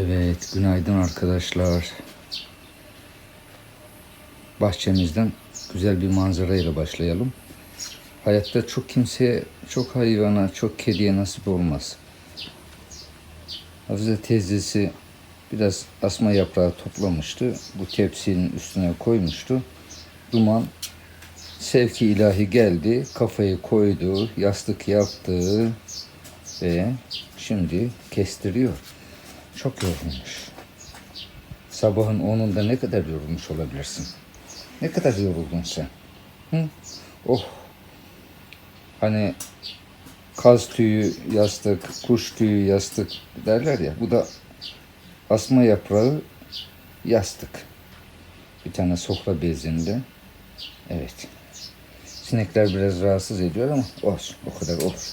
Evet, günaydın arkadaşlar. Bahçemizden güzel bir manzarayla başlayalım. Hayatta çok kimseye, çok hayvana, çok kediye nasip olmaz. Hafize teyzesi biraz asma yaprağı toplamıştı. Bu tepsinin üstüne koymuştu. Duman sevki ilahi geldi, kafayı koydu, yastık yaptı ve şimdi kestiriyor. Çok yorulmuş. Sabahın 10'unda ne kadar yorulmuş olabilirsin? Ne kadar yoruldun sen? Hı? Oh. Hani kaz tüyü yastık, kuş tüyü yastık derler ya. Bu da asma yaprağı yastık. Bir tane sofra bezinde. Evet. Sinekler biraz rahatsız ediyor ama olsun. O kadar olur.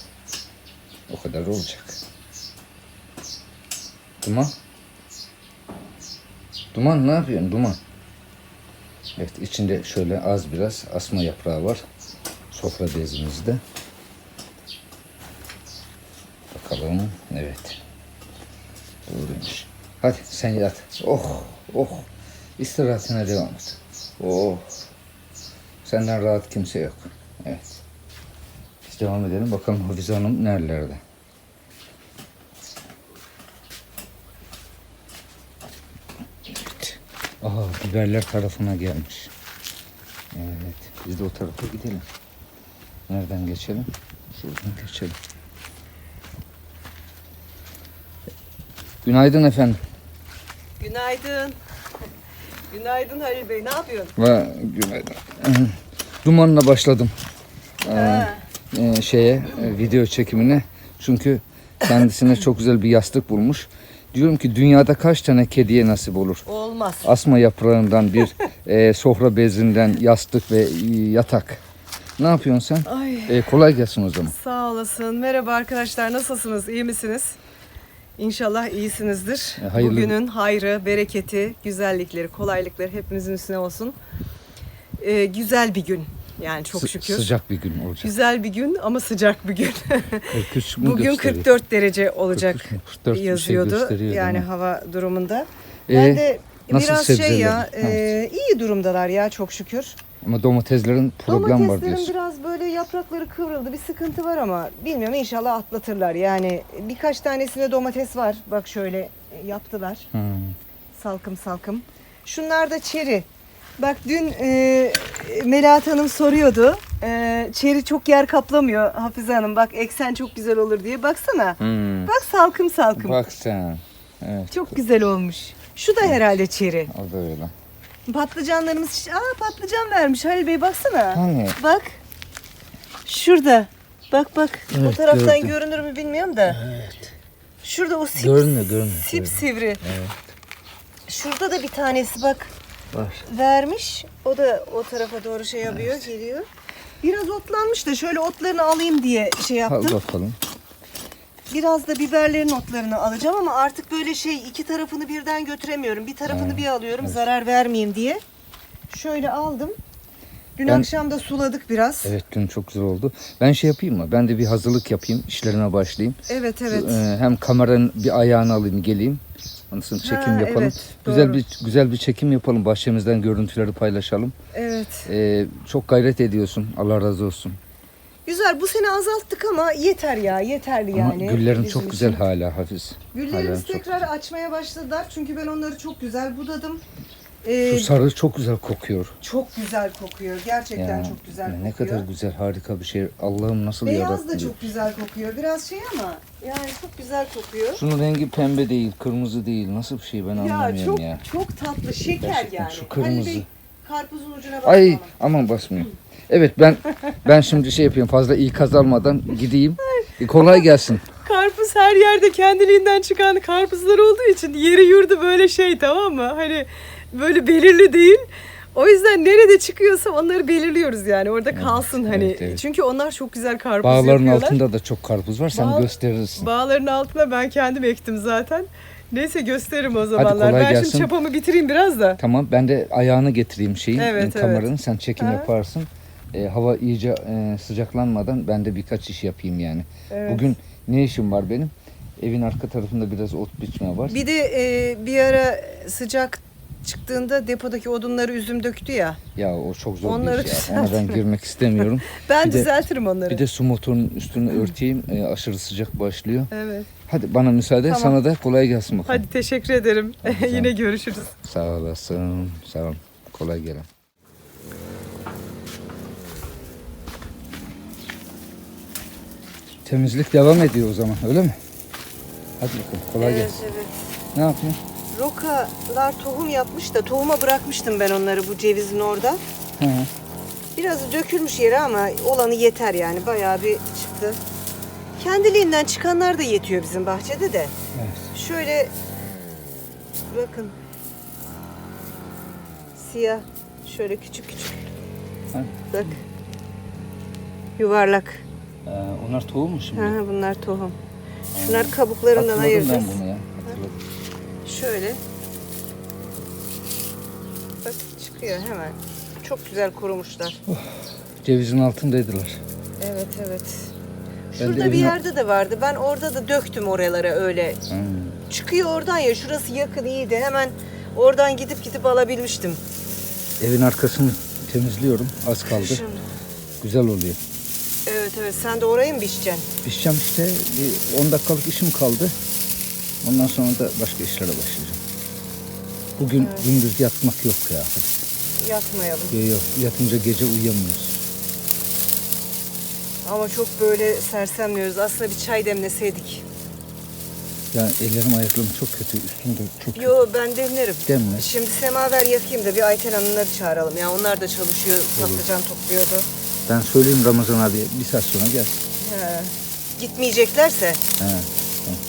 O kadar olacak. Duman. Duman ne yapıyorsun Duman? Evet içinde şöyle az biraz asma yaprağı var. Sofra bezimizde. Bakalım. Evet. Doğruymuş. Hadi sen yat. Oh oh. İstirahatine devam et. Oh. Senden rahat kimse yok. Evet. Biz devam edelim. Bakalım Hafize Hanım nerelerde? Evet. Aha biberler tarafına gelmiş. Evet. Biz de o tarafa gidelim. Nereden geçelim? Şuradan geçelim. Günaydın efendim. Günaydın. Günaydın Halil Bey. Ne yapıyorsun? Ve günaydın. Dumanla başladım. Ha, e, şeye e, video çekimine. Çünkü kendisine çok güzel bir yastık bulmuş. Diyorum ki dünyada kaç tane kediye nasip olur? olmaz. Asma yaprağından bir e, sofra bezinden yastık ve e, yatak. Ne yapıyorsun sen? Ay E, kolay gelsin o zaman. sağ olasın. Merhaba arkadaşlar. Nasılsınız? İyi misiniz? İnşallah iyisinizdir. E, hayırlı- Bugünün hayrı, bereketi, güzellikleri, kolaylıkları hepimizin üstüne olsun. Ee, güzel bir gün. Yani çok Sı- şükür. Sıcak bir gün olacak. Güzel bir gün ama sıcak bir gün. 43 mü Bugün gösteriyor? 44 derece olacak 43 mü? 44 bir şey yazıyordu. gösteriyor yani değil mi? hava durumunda. E, Ben de nasıl biraz şey sebzeler? ya, e, iyi durumdalar ya çok şükür. Ama domateslerin problem var Domateslerin diyorsun. biraz böyle yaprakları kıvrıldı. Bir sıkıntı var ama bilmiyorum inşallah atlatırlar. Yani birkaç tanesinde domates var. Bak şöyle e, yaptılar. Hmm. Salkım salkım. Şunlar da çeri. Bak dün e, Melahat Hanım soruyordu. E, çeri çok yer kaplamıyor Hafize Hanım. Bak eksen çok güzel olur diye. Baksana. Hmm. Bak salkım salkım. Bak sen. Evet. Çok güzel olmuş. Şu da herhalde çeri. O da öyle. Patlıcanlarımız... Aa patlıcan vermiş Halil Bey baksana. Hani? Bak. Şurada. Bak bak. o Evet, taraftan gördüm. görünür mü bilmiyorum da. Şurada o sip, Görünüyor, görünüyor, sip sivri. Şurada da bir tanesi bak Var. vermiş. O da o tarafa doğru şey yapıyor, geliyor. Biraz otlanmış da şöyle otlarını alayım diye şey Al yaptım. bakalım. Biraz da biberlerin otlarını alacağım ama artık böyle şey iki tarafını birden götüremiyorum. Bir tarafını bir alıyorum zarar vermeyeyim diye. Şöyle aldım. Dün Ben- akşam da suladık biraz. Evet dün çok güzel oldu. Ben şey yapayım mı? Ben de bir hazırlık yapayım. işlerime başlayayım. Evet evet. Ee, hem kameranın bir ayağını alayım geleyim. Anlasın çekim Ha, yapalım. evet, güzel doğru. bir güzel bir çekim yapalım. Bahçemizden görüntüleri paylaşalım. Evet. Ee, çok gayret ediyorsun. Allah razı olsun. Güzel bu sene azalttık ama yeter ya yeterli Ama yani. güllerin bizim çok güzel için. hala Hafiz. Güllerimiz Hala çok tekrar açmaya başladılar çünkü ben onları çok güzel budadım. Ee, Şu sarı çok güzel kokuyor. çok güzel kokuyor. Gerçekten Ya, çok güzel kokuyor. Ne kadar güzel harika bir şey. Allah'ım nasıl Beyaz yarattı. da çok güzel kokuyor. Biraz şey ama yani çok güzel kokuyor. Şunun rengi pembe değil, kırmızı değil. Nasıl bir şey ben Ya anlamıyorum çok ya. çok tatlı şeker Gerçekten yani. şu kırmızı. Halil Bey, karpuzun ucuna bak. Ay aman basmıyor. Evet ben ben şimdi şey yapıyorum fazla ikaz almadan gideyim. E, kolay gelsin. Karpuz her yerde kendiliğinden çıkan karpuzlar olduğu için yeri yurdu böyle şey tamam mı? Hani böyle belirli değil. O yüzden nerede çıkıyorsa onları belirliyoruz yani orada kalsın hani. evet, evet. Çünkü onlar çok güzel karpuz Bağların yapıyorlar. altında da çok karpuz var. Sen Bağ- gösterirsin. Bağların altına ben kendim ektim zaten. Neyse gösteririm o zamanlar. kolay ben gelsin. şimdi çapamı bitireyim biraz da. Tamam ben de ayağını getireyim şeyin Evet, e, kameranın. Sen çekim Ha. yaparsın. E, hava iyice e, sıcaklanmadan ben de birkaç iş yapayım yani. Evet. Bugün ne işim var benim? Evin arka tarafında biraz ot biçme var. Bir de e, bir ara sıcak çıktığında depodaki odunları üzüm döktü ya. Ya o çok zor Onları bir iş ya. Ona ben girmek istemiyorum. Ben Bir de- düzeltirim onları. Bir de su motorunun üstünü örteyim. E, aşırı sıcak başlıyor. Evet. Hadi bana müsaade. Tamam. Sana da kolay gelsin bakalım. Hadi teşekkür ederim. Tamam. Yine görüşürüz. Sağ olasın. Sağ ol. Kolay gelin. Temizlik devam ediyor o zaman öyle mi? Hadi bakalım kolay evet, gelsin. evet. Ne yapıyorsun? Rokalar tohum yapmış da tohuma bırakmıştım ben onları bu cevizin orada. Hı. Biraz dökülmüş yere ama olanı yeter yani. Bayağı bir çıktı. Kendiliğinden çıkanlar da yetiyor bizim bahçede de. Evet. Şöyle bakın. Siyah. Şöyle küçük küçük. Ha. Bak. Yuvarlak. Ee, onlar tohum mu şimdi? Ha, bunlar tohum. Şunlar kabuklarından Hatırladım ayıracağız. ben bunu ya. Hatırladım. Şöyle. Bak çıkıyor hemen. Çok güzel kurumuşlar. Cevizin altındaydılar. Evet evet. Ben Şurada bir yerde de vardı. Ben orada da döktüm oralara öyle. Hmm. Çıkıyor oradan ya. Şurası yakın iyiydi. Hemen oradan gidip gidip alabilmiştim. Evin arkasını temizliyorum. Az kaldı. Şunu. Güzel oluyor. Evet evet. Sen de orayı mı biçeceksin? Pişeceğim işte. Bir 10 dakikalık işim kaldı. Ondan sonra da başka işlere başlayacağım. Bugün gündüz yatmak yok ya. Yatmayalım. Yok, yok. Yatınca gece uyuyamıyoruz. Ama çok böyle sersemliyoruz. Aslında bir çay demleseydik. Yani ellerim ayaklarım çok kötü. Üstümde çok kötü. Yo ben demlerim. Demle. Şimdi semaver yakayım da bir Ayten Hanımları çağıralım. Ya onlar da çalışıyor. Patlıcan topluyordu. Ben söyleyeyim Ramazan abi bir saat sonra gel. He. Gitmeyeceklerse He. tamam.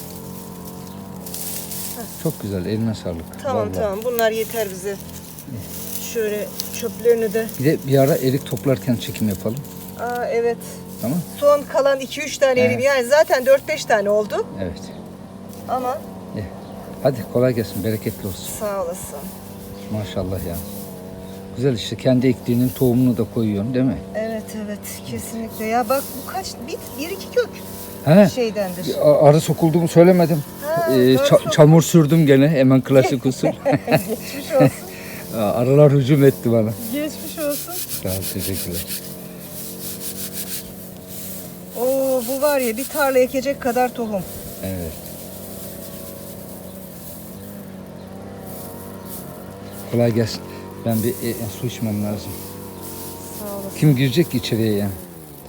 Çok güzel. Eline sağlık. tamam Vallahi. tamam bunlar yeter bize. Şöyle çöplerini de. Bir de bir ara erik toplarken çekim yapalım. Aa evet. Tamam? Son kalan 2-3 tane Evet. elim yani zaten 4-5 tane oldu Evet. ama Eh, Hadi kolay gelsin. Bereketli olsun. sağ olasın. Maşallah ya. Güzel işte kendi ektiğinin tohumunu da koyuyorsun değil mi? Evet evet kesinlikle. Ya bak bu kaç bir, bir iki kök He. şeydendir. A- Arı sokuldu mu söylemedim. Ha, Ee, doğru ça- çamur sürdüm gene hemen klasik usul. Geçmiş olsun. Arılar hücum etti bana. Geçmiş olsun. Sağ ol teşekkürler. Oo bu var ya bir tarla ekecek kadar tohum. Evet. Kolay gelsin. Ben bir e, su içmem lazım. Sağ olasın. Kim girecek ki içeriye yani?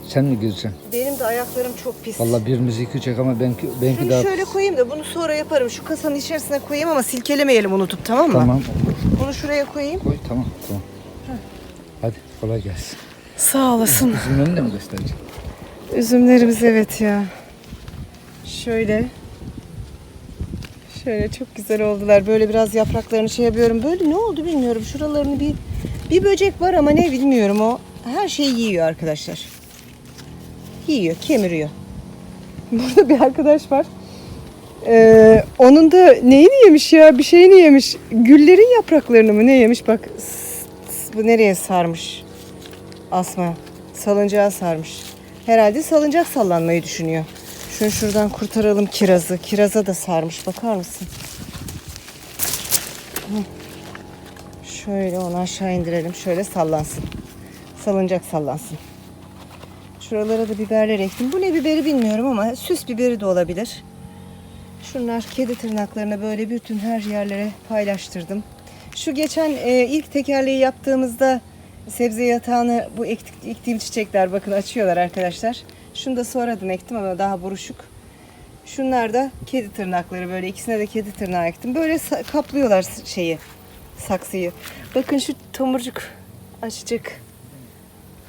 Sen mi gireceksin? Benim de ayaklarım çok pis. Vallahi birimiz yıkayacak ama benimki, benimki Şunu daha... şöyle koyayım da bunu sonra yaparım. Şu kasanın içerisine koyayım ama silkelemeyelim unutup tamam mı? Tamam. Bunu şuraya koyayım. Koy tamam tamam. Hadi kolay gelsin. Sağ olasın. Üzümlerini de mi göstereceğim? Üzümlerimiz evet ya. Şöyle. Şöyle çok güzel oldular. Böyle biraz yapraklarını şey yapıyorum. Böyle ne oldu bilmiyorum. Şuralarını bir bir böcek var ama ne bilmiyorum o. Her şeyi yiyor arkadaşlar. Yiyor, kemiriyor. Burada bir arkadaş var. Ee, onun da neyini yemiş ya? Bir şeyini yemiş. Güllerin yapraklarını mı ne yemiş? Bak bu nereye sarmış? Asma. Salıncağa sarmış. Herhalde salıncak sallanmayı düşünüyor. Şunu şuradan kurtaralım kirazı. Kiraza da sarmış. Bakar mısın? Şöyle onu aşağı indirelim. Şöyle sallansın. Salıncak sallansın. Şuralara da biberler ektim. Bu ne biberi bilmiyorum ama süs biberi de olabilir. Şunlar kedi tırnaklarını böyle bütün her yerlere paylaştırdım. Şu geçen e, ilk tekerleği yaptığımızda sebze yatağını bu ektik, ektiğim çiçekler bakın açıyorlar arkadaşlar. Şunu da sonradan ektim ama daha buruşuk. Şunlar da kedi tırnakları böyle ikisine de kedi tırnağı ektim. Böyle kaplıyorlar şeyi saksıyı. Bakın şu tomurcuk açacak.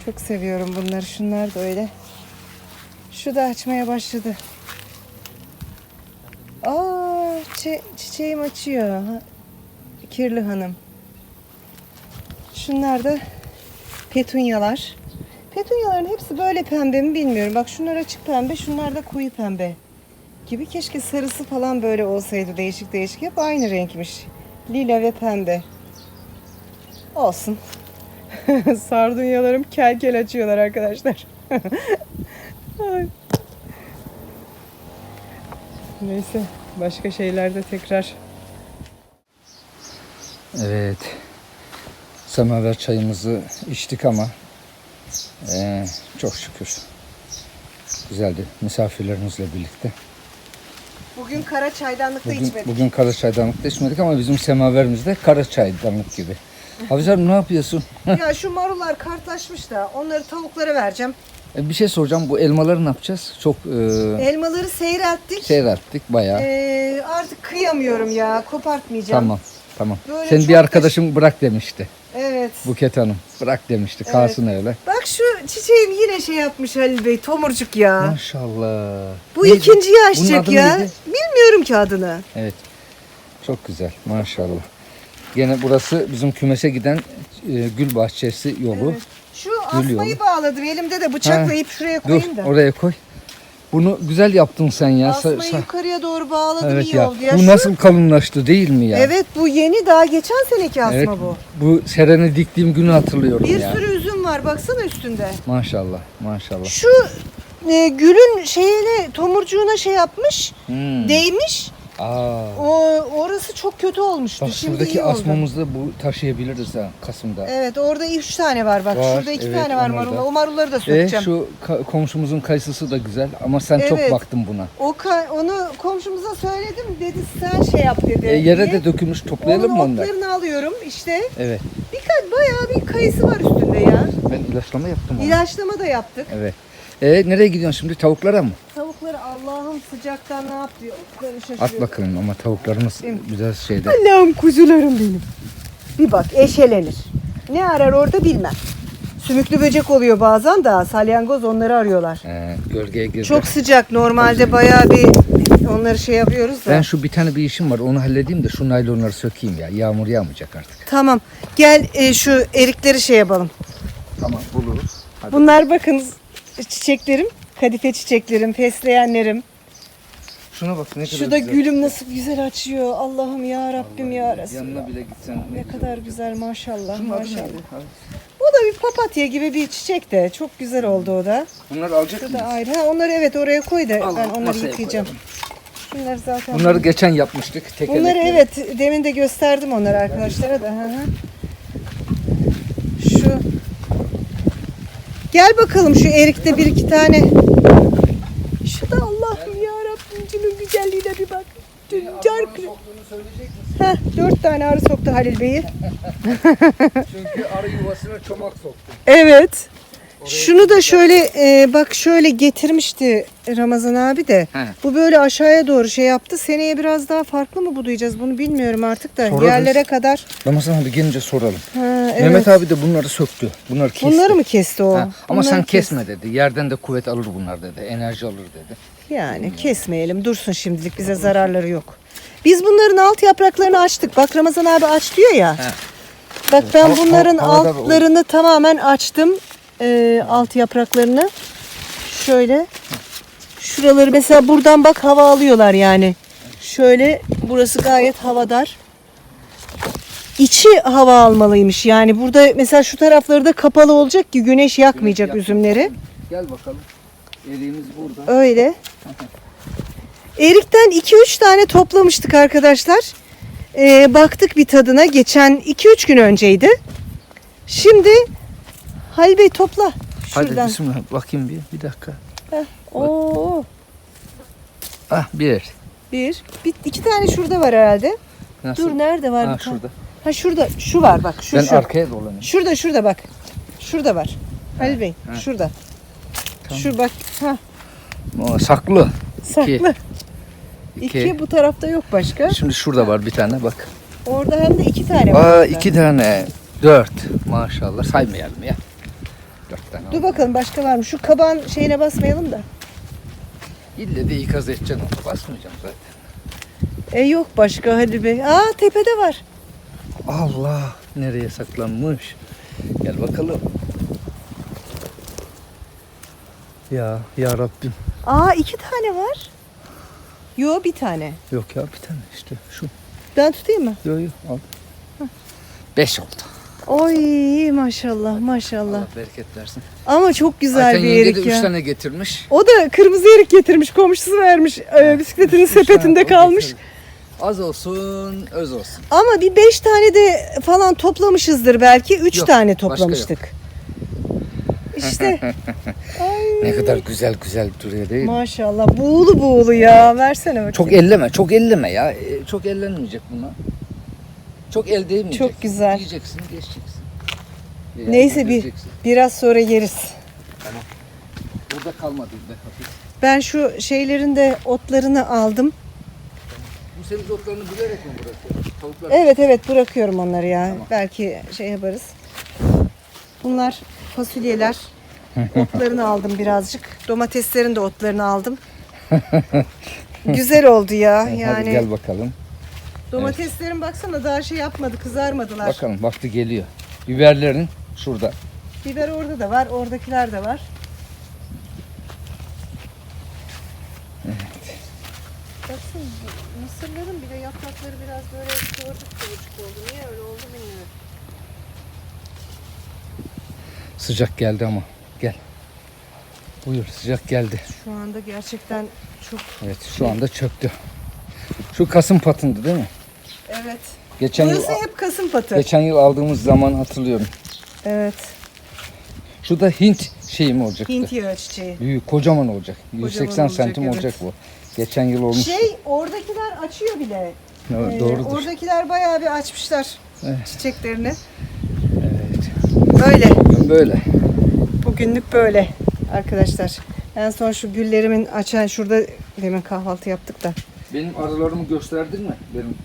Çok seviyorum bunları. Şunlar da öyle. Şu da açmaya başladı. Aa, çi- çiçeğim açıyor. Kirli hanım. Şunlar da petunyalar. Petunyaların hepsi böyle pembe mi bilmiyorum. Bak şunlar açık pembe, şunlar da koyu pembe. Gibi keşke sarısı falan böyle olsaydı değişik değişik. Hep aynı renkmiş. Lila ve pembe. Olsun. Sardunyalarım kel kel açıyorlar arkadaşlar. Ay. Neyse başka şeylerde tekrar. Evet. Semaver çayımızı içtik ama eee, çok şükür güzeldi misafirlerimizle birlikte. Bugün kara çaydanlıkta Bugün, içmedik. bugün kara çaydanlıkta içmedik ama bizim semaverimizde kara çaydanlık gibi. Hafize Hanım ne yapıyorsun? ya şu marullar kartlaşmış da onları tavuklara vereceğim. E, bir şey soracağım bu elmaları ne yapacağız? Çok eee Elmaları seyrelttik. seyrettik bayağı. Ee, artık kıyamıyorum ya kopartmayacağım. Tamam tamam. Böyle Senin çok bir da- arkadaşım bırak demişti. Evet. Buket Hanım bırak demişti. Kalsın öyle. Bak şu çiçeğim yine şey yapmış Halil Bey tomurcuk ya. Maşallah. Bu Neydi? ikinciyi Bunun açacak adı ya. neydi? Bilmiyorum ki adını. Evet. Çok güzel maşallah. Gene burası bizim kümese giden e, gül bahçesi yolu. Evet. Şu Gül asmayı yolu. bağladım. Elimde de bıçakla ip şuraya Dur koyayım da. oraya koy. Bunu güzel yaptın sen ya. Asmayı sa- yukarıya doğru bağladım evet iyi ya. oldu ya. Bu Şu- nasıl kalınlaştı değil mi ya? Evet bu yeni daha geçen seneki asma Evet, bu. Bu sereni diktiğim günü hatırlıyorum Bir ya. sürü üzüm var baksana üstünde. Maşallah maşallah. Şu e, gülün şeyine tomurcuğuna şey yapmış, Hmm. değmiş. Aa. O orası çok kötü olmuştu. Bak Şimdi şuradaki iyi oldu. bu taşıyabiliriz ha Kasım'da. Evet orada üç tane var bak. Var, Şurada iki evet, tane var onlar da. O marulları da E sökeceğim. şu ka- komşumuzun kayısısı da güzel ama sen çok Evet. baktın buna. O ka- onu komşumuza söyledim. Dedi sen şey yap dedi. E, yere diye. de dökülmüş toplayalım Onun mı onları? otlarını alıyorum işte. Evet. Birkaç bayağı bir kayısı var üstünde ya. Ben ilaçlama yaptım onu. İlaçlama da yaptık. Evet. E nereye gidiyorsun şimdi tavuklara mı? Tavukları Allah'ım sıcaktan ne yapıyor? At bakalım ama tavuklarımız güzel şeyde. Allah'ım kuzularım benim. Bir bak eşelenir. Ne arar orada bilmem. Sümüklü böcek oluyor bazen da salyangoz onları arıyorlar. E, gölgeye girdi. Çok sıcak normalde bayağı bir onları şey yapıyoruz da. Ben şu bir tane bir işim var onu halledeyim de şu naylonları sökeyim ya. Yağmur yağmayacak artık. Tamam gel e, şu erikleri şey yapalım. Tamam buluruz. Hadi. Bunlar bakın çiçeklerim. Kadife çiçeklerim, fesleğenlerim. Şuna bak ne kadar Şu da güzel. gülüm nasıl güzel açıyor. Allah'ım ya Rabbim ya Yanına Resulallah. bile gitsen. Ne kadar güzel maşallah Şunun adı maşallah. neydi? O da bir papatya gibi bir çiçek de. Çok güzel oldu o da. Bunları alacak mıyız? da ayrı. Ha, onları evet oraya koy da Al, ben onları masaya yıkayacağım. Şunları zaten. Bunları geçen yapmıştık. Tekerlekli. Bunları evet demin de gösterdim onları arkadaşlara da. Hı hı. Şu Gel bakalım şu erikte bir iki tane. Şu da Allah'ım ya Rabbim güzelliğine bir Tüccar. Heh, dört tane arı soktu Halil Bey'i. Çünkü arı yuvasına çomak soktu. Evet. Şunu da şöyle e, bak şöyle getirmişti Ramazan abi de. He. Bu böyle aşağıya doğru şey yaptı. Seneye biraz daha farklı mı budayacağız bunu bilmiyorum artık da. Sorarız. Yerlere kadar. Ramazan abi gelince soralım. Ha, evet. Mehmet abi de bunları söktü. Bunları kesti. Bunları mı kesti o? Ha, ama Bunları sen kes- kesme dedi. Yerden de kuvvet alır bunlar dedi. Enerji alır dedi. Yani kesmeyelim. Dursun şimdilik bize zararları yok. Biz bunların alt yapraklarını açtık. Bak Ramazan abi aç diyor ya. He. Bak ben bunların altlarını tamamen açtım. Ee, alt yapraklarını. Şöyle. Şuraları mesela buradan bak hava alıyorlar yani. Şöyle burası gayet havadar. İçi hava almalıymış yani burada mesela şu tarafları da kapalı olacak ki güneş yakmayacak üzümleri. Gel bakalım. Eriğimiz burada. Öyle. Erik'ten 2-3 tane toplamıştık arkadaşlar. Ee, baktık bir tadına. Geçen 2-3 gün önceydi. Şimdi Halil Bey topla. Hadi Şuradan. bismillah. Bakayım bir. Bir dakika. Heh. Oo. Ah bir. Bir. bir. iki tane şurada var herhalde. Nasıl? Dur nerede var Ha, bir tane? şurada. Ha şurada. Şu var bak. Şu ben şu. arkaya dolanayım. Şurada şurada bak. Şurada var. Halil Bey. ha. Şurada. Tamam. Şu bak. Ha, O, saklı. saklı. İki. İki. bu tarafta yok başka. Şimdi şurada var bir tane bak. Orada hem de iki tane var. Aa iki tane. Dört. Maşallah. Saymayalım ya. Dört tane. Dur bakalım başka var mı? Şu kabağın şeyine basmayalım da. İlle de ikaz edeceksin. Basmayacağım zaten. E yok başka hadi be. Aa tepede var. Allah. Nereye saklanmış? Gel bakalım. Ya ya Rabbim. Aa iki tane var. Yo bir tane. Yok ya bir tane işte şu. Ben tutayım mı? Yok yok al. Beş oldu. Oy maşallah maşallah. Allah bereket versin. Ama çok güzel Ayten bir yenge de erik üç ya. tane getirmiş. O da kırmızı erik getirmiş. Komşusu vermiş. Ee, bisikletinin Üç tane sepetinde o kalmış. Az olsun, öz olsun. Ama bir beş tane de falan toplamışızdır belki. Üç Yok, tane başka yok. toplamıştık. İşte Ne kadar güzel güzel duruyor değil mi? maşallah buğulu buğulu ya. Versene bakayım. Çok elleme, çok elleme ya. E, Çok ellenmeyecek buna. Çok el değmeyecek. Çok güzel. Yiyeceksin, geçeceksin. Yani Neyse bir biraz sonra yeriz. Burada kalmadı be hafif. Ben şu şeylerin de otlarını aldım. Bu sebze otlarını bilerek mi bırakıyor? Tavuklar Evet evet bırakıyorum onları ya. Belki şey yaparız. Bunlar fasulyeler. Otlarını aldım birazcık. Domateslerin de otlarını aldım. Güzel oldu ya. Hadi Yani gel bakalım. domateslerin baksana daha şey yapmadı, kızarmadılar. Bakalım vakti geliyor. Biberlerin şurada. Biber orada da var, oradakiler de var. Baksana mısırların bile yaprakları biraz böyle kıvırcık kıvırcık oldu. Niye öyle oldu bilmiyorum. Sıcak geldi ama. Gel. Buyur sıcak geldi. Şu anda gerçekten çok Evet şu anda çöktü. Şu Kasım patındı değil mi? evet. Geçen yıl Burası hep kasım patı. geçen yıl aldığımız zaman hatırlıyorum. Evet. Şu da Hint şeyi mi olacaktı? Hint yağı çiçeği. Büyük kocaman olacak. 180 olacak, santim evet. olacak bu. Geçen yıl olmuş. Şey oradakiler açıyor bile. Evet, Ee, Doğrudur. oradakiler bayağı bir açmışlar Evet. çiçeklerini. Evet. Böyle. Böyle. Bugünlük böyle arkadaşlar. En son şu güllerimin açan şurada demin kahvaltı yaptık da. Benim arılarımı gösterdin mi? Benim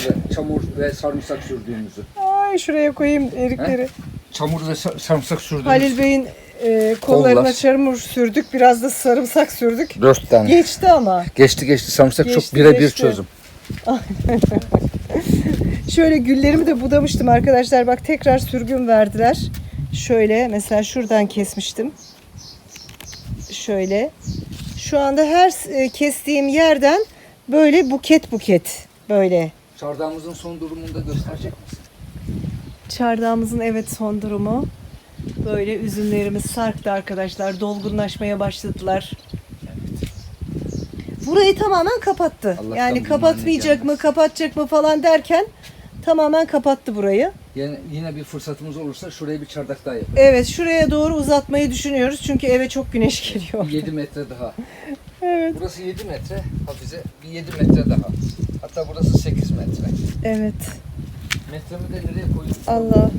şöyle çamur ve sarımsak sürdüğümüzü. Ay şuraya koyayım erikleri. Çamur ve sa- sarımsak sürdüğümüz. Halil Bey'in e, kollarına Kollar. çamur sürdük. Biraz da sarımsak sürdük. Dört tane. Geçti ama. Geçti geçti. Sarımsak Geçti, çok birebir çözüm. Şöyle güllerimi de budamıştım arkadaşlar. Bak tekrar sürgün verdiler. Şöyle mesela şuradan kesmiştim. Şöyle. Şu anda her e, kestiğim yerden böyle buket buket böyle. Çardağımızın son durumunu da gösterecek misin? Çardağımızın evet son durumu. Böyle üzümlerimiz sarktı arkadaşlar. Dolgunlaşmaya başladılar. Burayı tamamen kapattı. Allah'tan yani kapatmayacak mı, kapatacak mı falan derken tamamen kapattı burayı. Yine, yine bir fırsatımız olursa şuraya bir çardak daha yapalım. Evet şuraya doğru uzatmayı düşünüyoruz. Çünkü eve çok güneş geliyor. 7 metre daha. Evet. Burası 7 metre. Hafize bir 7 metre daha. Hatta burası 8 metre. Evet. Metremi de nereye koyduk? Allah'ım.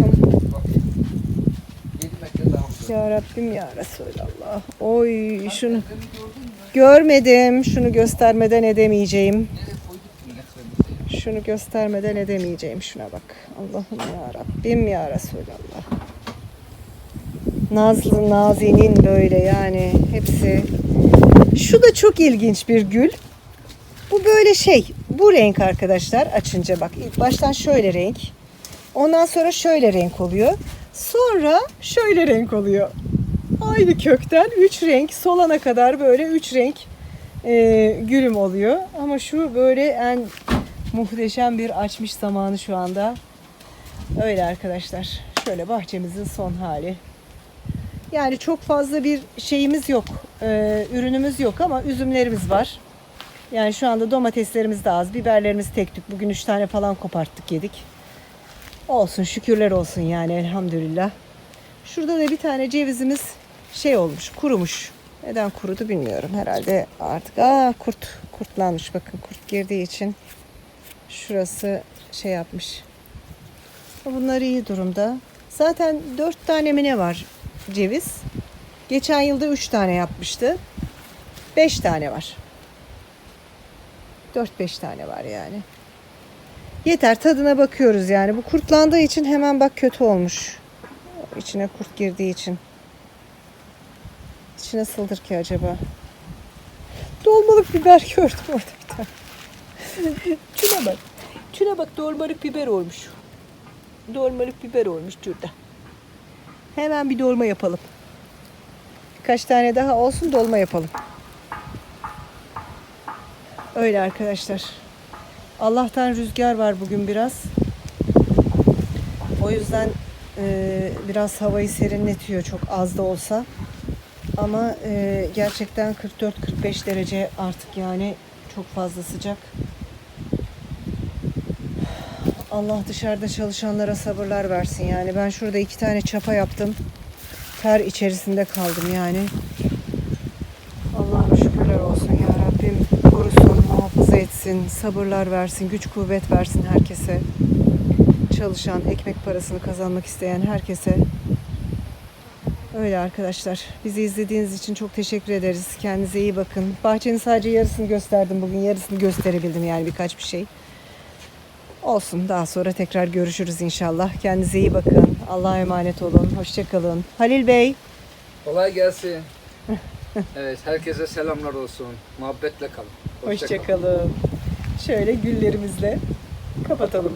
Bak. 7 metre daha burada. Ya Rabbim ya Resulallah. Oy şunu görmedim. Şunu göstermeden edemeyeceğim. Nereye koyduk ki metremizi? Şunu göstermeden edemeyeceğim. Şuna bak. Allah'ım ya Rabbim ya Resulallah. Nazlı nazinin böyle yani hepsi. Şu da çok ilginç bir gül. Bu böyle şey. Bu renk arkadaşlar açınca bak. ilk baştan şöyle renk. Ondan sonra şöyle renk oluyor. Sonra şöyle renk oluyor. Aynı kökten üç renk solana kadar böyle üç renk e, gülüm oluyor. Ama şu böyle en muhteşem bir açmış zamanı şu anda. Öyle arkadaşlar. Şöyle bahçemizin son hali. Yani çok fazla bir şeyimiz yok. e, ürünümüz yok ama üzümlerimiz var. Yani şu anda domateslerimiz de az. Biberlerimiz tek tük. Bugün üç tane falan koparttık yedik. Olsun şükürler olsun yani elhamdülillah. Şurada da bir tane cevizimiz şey olmuş kurumuş. Neden kurudu bilmiyorum herhalde artık. Aa kurt kurtlanmış bakın kurt girdiği için. Şurası şey yapmış. Bunlar iyi durumda. Zaten dört tane mi ne var ceviz? Geçen yılda üç tane yapmıştı. Beş tane var. Dört beş tane var yani. Yeter tadına bakıyoruz yani. Bu kurtlandığı için hemen bak kötü olmuş. İçine kurt girdiği için. İçi nasıldır ki acaba? Dolmalık biber gördüm orada. Şuna bak. Şuna bak dolmalık biber olmuş. Dolmalık biber olmuş şurada. Hemen bir dolma yapalım. Birkaç tane daha olsun dolma yapalım. Öyle arkadaşlar. Allah'tan rüzgar var bugün biraz. O yüzden e, biraz havayı serinletiyor çok az da olsa. Ama e, gerçekten 44-45 derece artık yani çok fazla sıcak. Allah dışarıda çalışanlara sabırlar versin yani. Ben şurada iki tane çapa yaptım. Ter içerisinde kaldım yani. Allah'ım şükürler olsun ya Rabbim. Korusun, muhafaza etsin, sabırlar versin, güç kuvvet versin herkese. Çalışan, ekmek parasını kazanmak isteyen herkese. Öyle arkadaşlar. Bizi izlediğiniz için çok teşekkür ederiz. Kendinize iyi bakın. Bahçenin sadece yarısını gösterdim bugün. Yarısını gösterebildim yani birkaç bir şey. Olsun. Daha sonra tekrar görüşürüz inşallah. Kendinize iyi bakın. Allah'a emanet olun. Hoşçakalın. Halil Bey. Kolay gelsin. evet, herkese selamlar olsun. Muhabbetle kalın. Hoşça kalın. Hoşçakalın. Şöyle güllerimizle kapatalım.